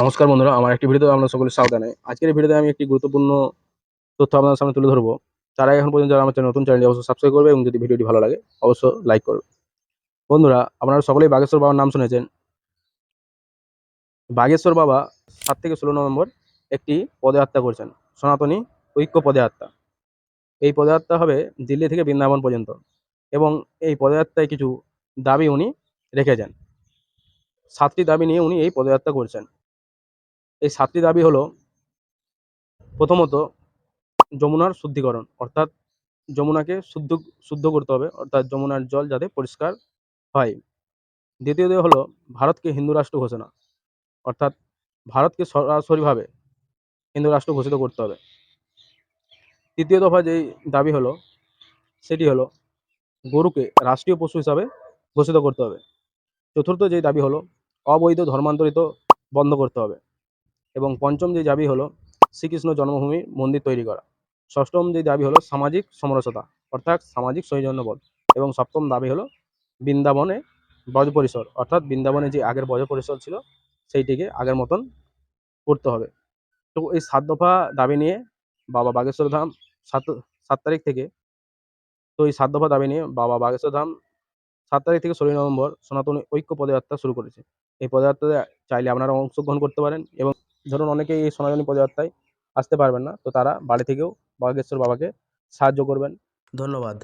নমস্কার বন্ধুরা, আমার একটি ভিডিওতে আপনার সকলে স্বাগত জানাই। আজকের ভিডিওতে আমি একটি গুরুত্বপূর্ণ তথ্য আপনার সামনে তুলে ধরবো। তারা এখন পর্যন্ত যারা আমার নতুন, চ্যানেলটি অবশ্যই সাবস্ক্রাইব করবে এবং যদি ভিডিওটি ভালো লাগে, অবশ্যই লাইক করবে। বন্ধুরা, আপনারা সকলেই বাগেশ্বর বাবার নাম শুনেছেন। বাগেশ্বর বাবা সাত থেকে ষোলো নভেম্বর একটি পদযাত্রা করছেন, সনাতনী ঐক্য পদযাত্রা। এই পদযাত্রা হবে দিল্লি থেকে বৃন্দাবন পর্যন্ত এবং এই পদযাত্রায় কিছু দাবি উনি রেখেছেন। সাতটি দাবি নিয়ে উনি এই পদযাত্রা করছেন। এই সাতটি দাবি হলো, প্রথমত যমুনার শুদ্ধিকরণ, অর্থাৎ যমুনাকে শুদ্ধ শুদ্ধ করতে হবে, অর্থাৎ যমুনার জল যাতে পরিষ্কার হয়। দ্বিতীয় দ্বিতীয়ত হলো ভারতকে হিন্দু রাষ্ট্র ঘোষণা, অর্থাৎ ভারতকে সরাসরিভাবে হিন্দু রাষ্ট্র ঘোষিত করতে হবে। তৃতীয় দফা যেই দাবি হলো, সেটি হলো গরুকে রাষ্ট্রীয় পশু হিসাবে ঘোষিত করতে হবে। চতুর্থ যেই দাবি হলো, অবৈধ ধর্মান্তরিত বন্ধ করতে হবে। এবং পঞ্চম যে দাবি হলো, শ্রীকৃষ্ণ জন্মভূমি মন্দির তৈরি করা। ষষ্ঠম যে দাবি হলো, সামাজিক সমরসতা, অর্থাৎ সামাজিক সৌজন্যবোধ। এবং সপ্তম দাবি হলো, বৃন্দাবনে ব্রজ পরিসর, অর্থাৎ বৃন্দাবনে যে আগের ব্রজ পরিসর ছিল, সেইটিকে আগের মতন করতে হবে। তো এই সাত দফা দাবি নিয়ে বাবা বাগেশ্বর ধাম সাত সাত তারিখ থেকে, তো এই সাত দফা দাবি নিয়ে বাবা বাগেশ্বর ধাম সাত তারিখ থেকে ষোলোই নভেম্বর সনাতন ঐক্য পদযাত্রা শুরু করেছে। এই পদযাত্রাতে চাইলে আপনারা অংশগ্রহণ করতে পারেন এবং ধরুন অনেকেই এই সোনাজনী পদযাত্রায় আসতে পারবেন না, তো তারা বাড়ি থেকেও বাগেশ্বর বাবাকে সাহায্য করবেন। ধন্যবাদ।